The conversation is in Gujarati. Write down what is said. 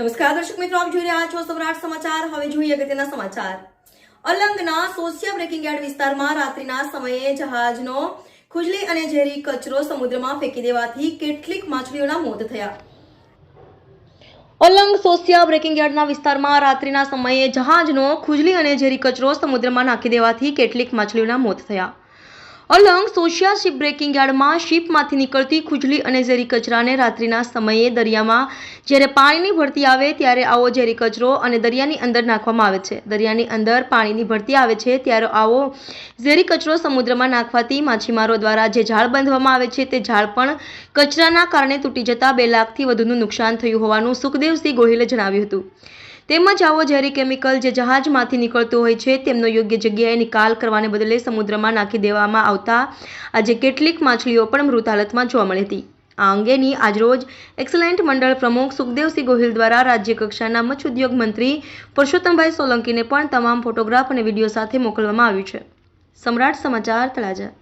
નમસ્કાર દર્શક મિત્રો, આપ જોઈ રહ્યા છો સમ્રાટ સમાચાર. હવે જોઈએ અગત્યના સમાચાર. અલંગના સોશિયા બ્રેકિંગ યાર્ડ વિસ્તારમાં રાત્રિના સમયે જહાજનો ખુજલી અને ઝેરી કચરો સમુદ્રમાં ફેંકી દેવાથી કેટલીક માછલીઓના મોત થયા. અલંગ સોસિયા બ્રેકિંગ યાર્ડના વિસ્તારમાં રાત્રિના સમયે જહાજનો ખુજલી અને ઝેરી કચરો સમુદ્રમાં નાખી દેવાથી કેટલીક માછલીઓના મોત થયા. અલંગ સોશિયા શિપ બ્રેકિંગ યાર્ડમાં શિપમાંથી નીકળતી ખુજલી અને ઝેરી કચરાને રાત્રિના સમયે દરિયામાં જ્યારે પાણીની ભરતી આવે ત્યારે આવો ઝેરી કચરો અને દરિયાની અંદર નાખવામાં આવે છે. દરિયાની અંદર પાણીની ભરતી આવે છે ત્યારે આવો ઝેરી કચરો સમુદ્રમાં નાખવાથી માછીમારો દ્વારા જે ઝાડ બાંધવામાં આવે છે તે ઝાડ પણ કચરાના કારણે તૂટી જતાં બે લાખથી વધુનું નુકસાન થયું હોવાનું સુખદેવસિંહ ગોહિલે જણાવ્યું હતું. તેમજ આવો ઝેરી કેમિકલ જે જહાજમાંથી નીકળતો હોય છે, તેમનો યોગ્ય જગ્યાએ નિકાલ કરવાને બદલે સમુદ્રમાં નાખી દેવામાં આવતા આજે કેટલીક માછલીઓ પણ મૃત હાલતમાં જોવા મળી હતી. આ અંગેની આજરોજ એક્સલેન્ટ મંડળ પ્રમુખ સુખદેવસિંહ ગોહિલ દ્વારા રાજ્ય કક્ષાના મચ્છ ઉદ્યોગ મંત્રી પરસોત્તમભાઈ સોલંકીને પણ તમામ ફોટોગ્રાફ અને વીડિયો સાથે મોકલવામાં આવ્યું છે. સમ્રાટ સમાચાર તળાજા.